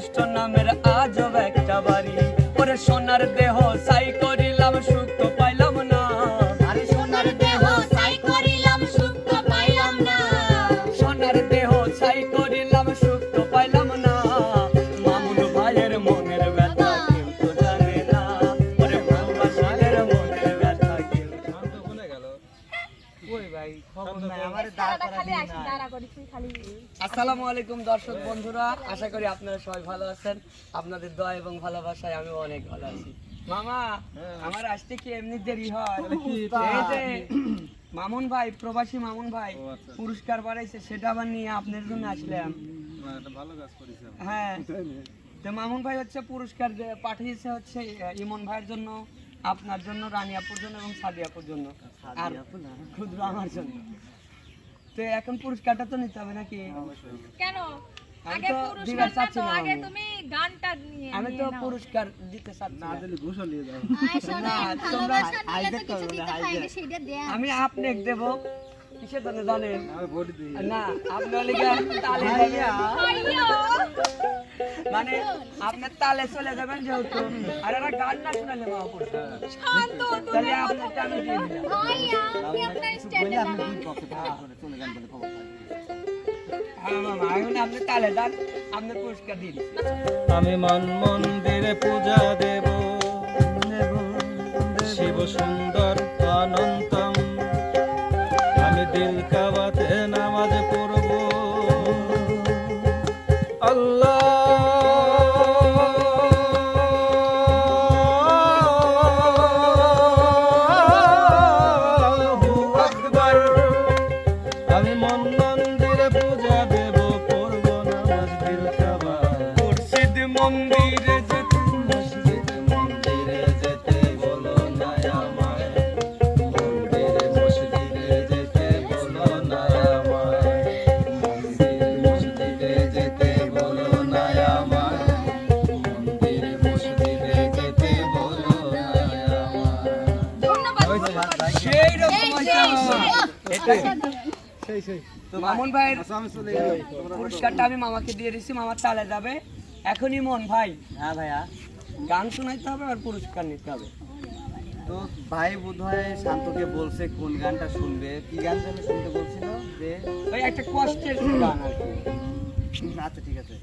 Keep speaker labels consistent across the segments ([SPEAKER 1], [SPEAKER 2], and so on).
[SPEAKER 1] কষ্ট নামের আজব একটা বাড়ি। ওরে সোনার দেহ সাই আসসালামু আলাইকুম দর্শক বন্ধুরা আশা করি আপনারা সবাই ভালো আছেন। আপনাদের দোয়া এবং ভালোবাসায় আমিও অনেক ভালো আছি। মামা আমার আসতে কি এমনি দেরি হয়? মামুন ভাই প্রবাসী মামুন ভাই
[SPEAKER 2] আচ্ছা।
[SPEAKER 1] পুরস্কার বাড়াইছে সেটা আবার নিয়ে আপনার জন্য আসলাম।
[SPEAKER 2] ভালো কাজ
[SPEAKER 1] হ্যাঁ। তো মামুন ভাই হচ্ছে পুরস্কার পাঠিয়েছে হচ্ছে ইমন ভাইয়ের জন্য। আপনার জন্য রানী আপুর জন্য এবং সাদি আপুর জন্য। আর ক্ষুদ্র আমার জন্য। তো এখন পুরস্কারটা তো নিতে হবে নাকি?
[SPEAKER 3] কেন?
[SPEAKER 1] আমি তো
[SPEAKER 3] পুরস্কার
[SPEAKER 1] দিতে। আমি আপনি দেব কিসের জন্য জানেন? না আপনি মানে আপনার তালে চলে যাবেন যেহেতু। আর একটা গান না শোনালে মা পুরস্কার
[SPEAKER 3] শান্ত,
[SPEAKER 1] তাহলে আপনারটা আমি দিয়ে। হ্যাঁ
[SPEAKER 2] আমি মন মন্দিরে পূজা দেব। শিব সুন্দর অনন্তম
[SPEAKER 1] মামুন ভাইয়ের
[SPEAKER 2] চলে
[SPEAKER 1] পুরস্কারটা আমি মামাকে দিয়ে দিচ্ছি মামার তালে যাবে। এখনই মন ভাই।
[SPEAKER 4] হ্যাঁ ভাইয়া।
[SPEAKER 1] গান শোনাইতে হবে আর পুরস্কার নিতে হবে।
[SPEAKER 4] তো ভাই বোধহয় শান্তকে বলছে কোন গানটা শুনবে। কি গান যেন শুনতে বলছিল? যে
[SPEAKER 1] ওই একটা কষ্টের গান আর কি।
[SPEAKER 4] আচ্ছা ঠিক আছে।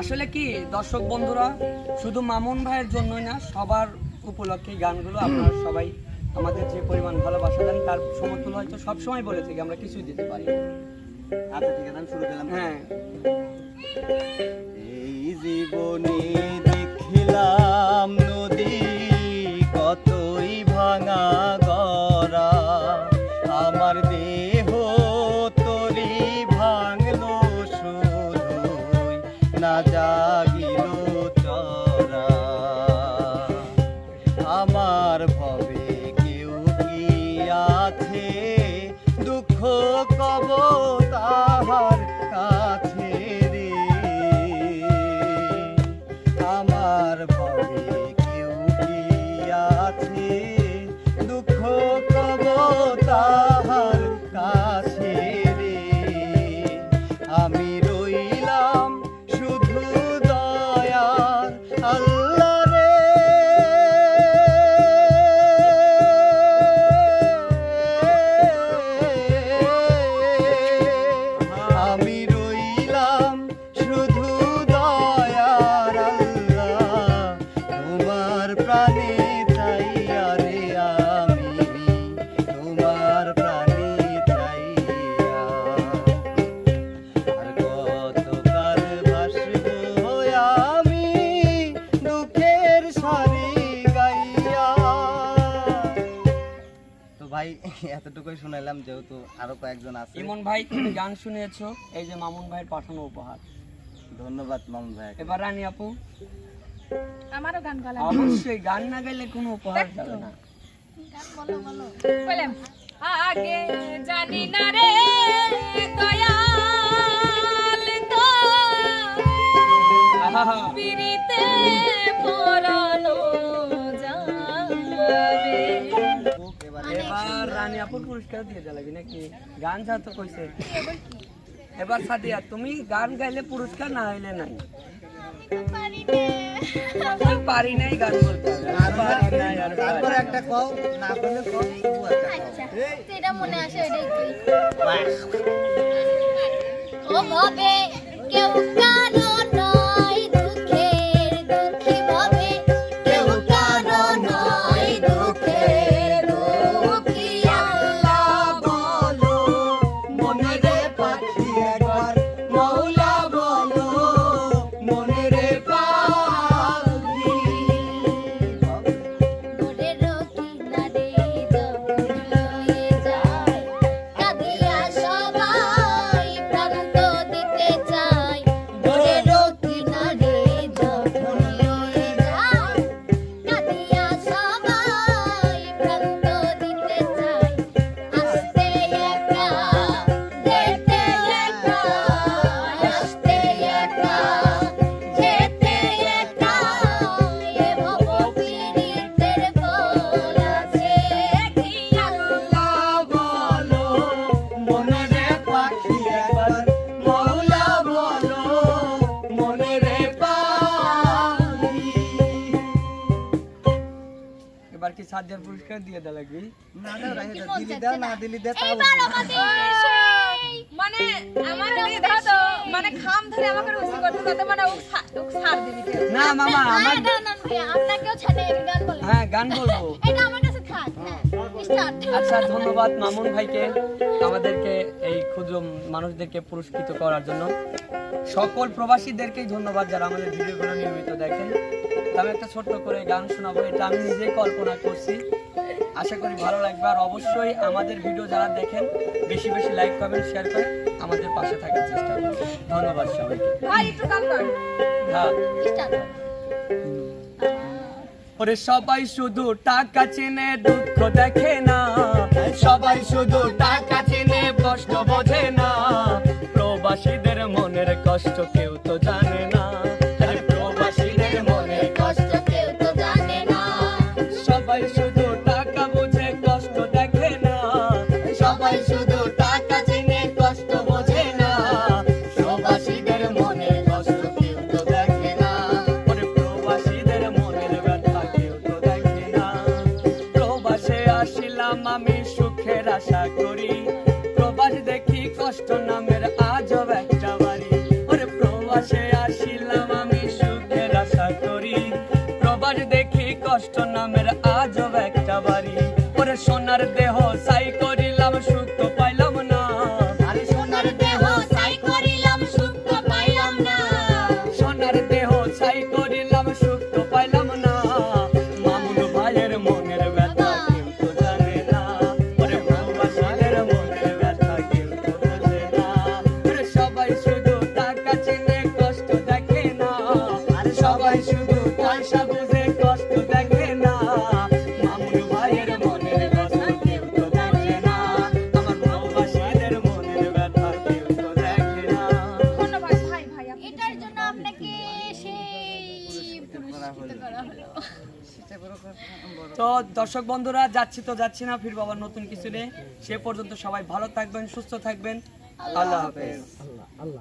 [SPEAKER 1] আসলে কি দর্শক বন্ধুরা শুধু মামুন ভাইয়ের জন্যই না সবার উপলক্ষে গানগুলো আপনারা সবাই আমাদের যে পরিমাণ ভালোবাসা দেন তার সমতুল হয়তো সবসময় বলে থাকি আমরা কিছুই দিতে পারি না।
[SPEAKER 4] আচ্ছা ঠিক আছে আমি শুরু করলাম।
[SPEAKER 1] হ্যাঁ।
[SPEAKER 4] এই জীবনে দেখিলাম নদী কতই ভাঙা গড়া আমার দেহ তরি ভাঙলো শুধুই না জাগিল চরা এতটুকুই শুনাইলাম যেহেতু আরও কয়েকজন আছে।
[SPEAKER 1] ইমন ভাই তুমি গান শুনিয়েছো এই যে মামুন ভাইয়ের পাঠানো উপহার।
[SPEAKER 4] ধন্যবাদ মামুন ভাই।
[SPEAKER 1] এবার রানী আপু।
[SPEAKER 3] আমারও গান গলা
[SPEAKER 1] অবশ্যই গান না গাইলে কোনো উপহার যাবে না।
[SPEAKER 3] গান বলো বলো। বললাম আগে জানি না রে দয়াল।
[SPEAKER 1] পুরস্কার দিয়ে দেওয়া নাকি? গান যা তো কইছে। এবার সাদিয়া তুমি গান গাইলে পুরস্কার না হইলে নাই। পারি নাই গান বলতে। হবে। আমি পারি নাই আর
[SPEAKER 4] তারপর একটা কও না কও।
[SPEAKER 3] আচ্ছা যেটা মনে আসে ওইটাই কই। ও ভাবে কেউ
[SPEAKER 1] কারও সাজ্জার পুরস্কার দিয়ে দেওয়া লাগবে
[SPEAKER 4] না না দিলি দাও না দিলি দাও তাও
[SPEAKER 3] এইবার
[SPEAKER 5] মানে আমার দেখো তো মানে খাম ধরে আমাকে রুচি করতে করতে মানে সার দিবি
[SPEAKER 1] না মামা আমার
[SPEAKER 3] আপনাকেও ছাড়ে এক গান বলে।
[SPEAKER 1] হ্যাঁ গান বলব।
[SPEAKER 3] এটা আমার কাছে থাক হ্যাঁ
[SPEAKER 1] আচ্ছা ধন্যবাদ মামুন ভাইকে আমাদেরকে এই ক্ষুদ্র মানুষদেরকে পুরস্কৃত করার জন্য। সকল প্রবাসীদেরকেই ধন্যবাদ যারা আমাদের ভিডিওগুলো নিয়মিত দেখেন। আমি একটা ছোট্ট করে গান শোনাবো এটা আমি নিজেই কল্পনা করছি। আশা করি ভালো লাগবে আর অবশ্যই আমাদের ভিডিও যারা দেখেন বেশি বেশি লাইক কমেন্ট শেয়ার করে আমাদের পাশে থাকার চেষ্টা করুন ধন্যবাদ সবাইকে। হ্যাঁ। ওরে সবাই শুধু টাকা চেনে দুঃখ দেখে না। সবাই শুধু টাকা চেনে কষ্ট বোঝে না। প্রবাসীদের মনের কষ্ট কেউ তো জানে না। আমি সুখের আশা করি। প্রবাস দেখি কষ্ট নামের আজব একটা বাড়ি। ওরে প্রবাসে আসিলাম আমি সুখের আশা করি। প্রবাস দেখি কষ্ট নামের আজব একটা বাড়ি। ওরে সোনার দেহ সাই করিলাম, সুখ তো পাইলাম না। দর্শক বন্ধুরা, যাচ্ছি তো যাচ্ছি না, ফিরবো আবার নতুন কিছু নেই সে পর্যন্ত সবাই ভালো থাকবেন, সুস্থ থাকবেন। আল্লাহ হাফেজ।